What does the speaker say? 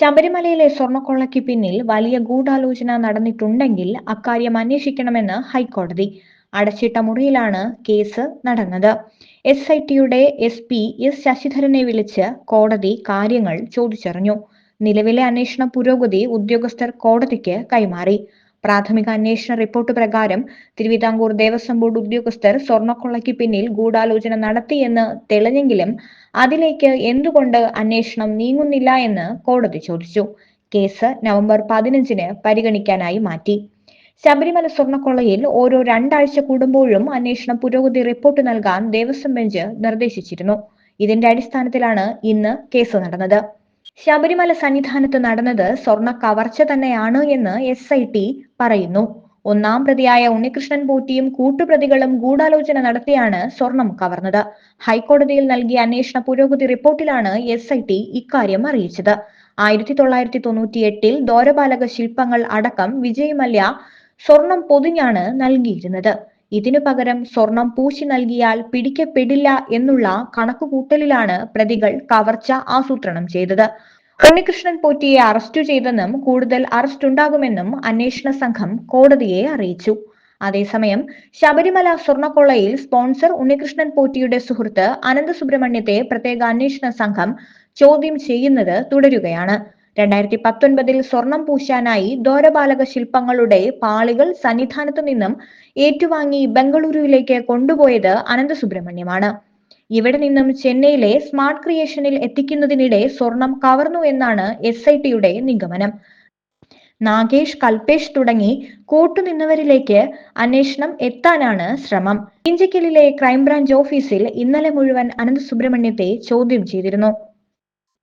ശബരിമലയിലെ സ്വർണക്കൊള്ളയ്ക്ക് പിന്നിൽ വലിയ ഗൂഢാലോചന നടന്നിട്ടുണ്ടെങ്കിൽ അക്കാര്യം അന്വേഷിക്കണമെന്ന് ഹൈക്കോടതി. അടച്ചിട്ട മുറിയിലാണ് കേസ് നടന്നത്. എസ് ഐ ടിയുടെ എസ് പി എസ് ശശിധരനെ വിളിച്ച് കോടതി കാര്യങ്ങൾ ചോദിച്ചറിഞ്ഞു. നിലവിലെ അന്വേഷണ പുരോഗതി ഉദ്യോഗസ്ഥർ കോടതിക്ക് കൈമാറി. പ്രാഥമിക അന്വേഷണ റിപ്പോർട്ട് പ്രകാരം തിരുവിതാംകൂർ ദേവസ്വം ബോർഡ് ഉദ്യോഗസ്ഥർ സ്വർണക്കൊള്ളയ്ക്ക് പിന്നിൽ ഗൂഢാലോചന നടത്തിയെന്ന് തെളിഞ്ഞെങ്കിലും അതിലേക്ക് എന്തുകൊണ്ട് അന്വേഷണം നീങ്ങുന്നില്ല എന്ന് കോടതി ചോദിച്ചു. കേസ് നവംബർ പതിനഞ്ചിന് പരിഗണിക്കാനായി മാറ്റി. ശബരിമല സ്വർണക്കൊള്ളയിൽ ഓരോ രണ്ടാഴ്ച കൂടുമ്പോഴും അന്വേഷണ പുരോഗതി റിപ്പോർട്ട് നൽകാൻ ദേവസ്വം ബെഞ്ച് നിർദ്ദേശിച്ചിരുന്നു. ഇതിന്റെ അടിസ്ഥാനത്തിലാണ് ഇന്ന് കേസ് നടന്നത്. ശബരിമല സന്നിധാനത്ത് നടന്നത് സ്വർണ കവർച്ച തന്നെയാണ് എന്ന് എസ് ഐ ടി പറയുന്നു. ഒന്നാം പ്രതിയായ ഉണ്ണികൃഷ്ണൻ പോറ്റിയും കൂട്ടുപ്രതികളും ഗൂഢാലോചന നടത്തിയാണ് സ്വർണം കവർന്നത്. ഹൈക്കോടതിയിൽ നൽകിയ അന്വേഷണ പുരോഗതി റിപ്പോർട്ടിലാണ് എസ് ഐ ടി ഇക്കാര്യം അറിയിച്ചത്. ആയിരത്തി തൊള്ളായിരത്തി തൊണ്ണൂറ്റി എട്ടിൽ ദോരപാലക ശില്പങ്ങൾ അടക്കം വിജയ് മല്യ സ്വർണം പൊതിഞ്ഞാണ് നൽകിയിരുന്നത്. ഇതിനു പകരം സ്വർണം പൂശി നൽകിയാൽ പിടിക്കപ്പെടില്ല എന്നുള്ള കണക്കുകൂട്ടലിലാണ് പ്രതികൾ കവർച്ച ആസൂത്രണം ചെയ്തത്. ഉണ്ണികൃഷ്ണൻ പോറ്റിയെ അറസ്റ്റ് ചെയ്തെന്നും കൂടുതൽ അറസ്റ്റ് ഉണ്ടാകുമെന്നും അന്വേഷണ സംഘം കോടതിയെ അറിയിച്ചു. അതേസമയം ശബരിമല സ്വർണക്കൊള്ളയിൽ സ്പോൺസർ ഉണ്ണികൃഷ്ണൻ പോറ്റിയുടെ സുഹൃത്ത് അനന്ത സുബ്രഹ്മണ്യത്തെ പ്രത്യേക അന്വേഷണ സംഘം ചോദ്യം ചെയ്യുന്നത് തുടരുകയാണ്. രണ്ടായിരത്തി പത്തൊൻപതിൽ സ്വർണം പൂശാനായി ദോരബാലക ശില്പങ്ങളുടെ പാളികൾ സന്നിധാനത്തു നിന്നും ഏറ്റുവാങ്ങി ബംഗളൂരുവിലേക്ക് കൊണ്ടുപോയത് അനന്തസുബ്രഹ്മണ്യമാണ്. ഇവിടെ നിന്നും ചെന്നൈയിലെ സ്മാർട്ട് ക്രിയേഷനിൽ എത്തിക്കുന്നതിനിടെ സ്വർണം കവർന്നു എന്നാണ് എസ് ഐ ടിയുടെ നിഗമനം. നാഗേഷ് കൽപേഷ് തുടങ്ങി കൂട്ടുനിന്നവരിലേക്ക് അന്വേഷണം എത്താനാണ് ശ്രമം. ഇഞ്ചക്കലിലെ ക്രൈംബ്രാഞ്ച് ഓഫീസിൽ ഇന്നലെ മുഴുവൻ അനന്ത സുബ്രഹ്മണ്യത്തെ ചോദ്യം ചെയ്തിരുന്നു.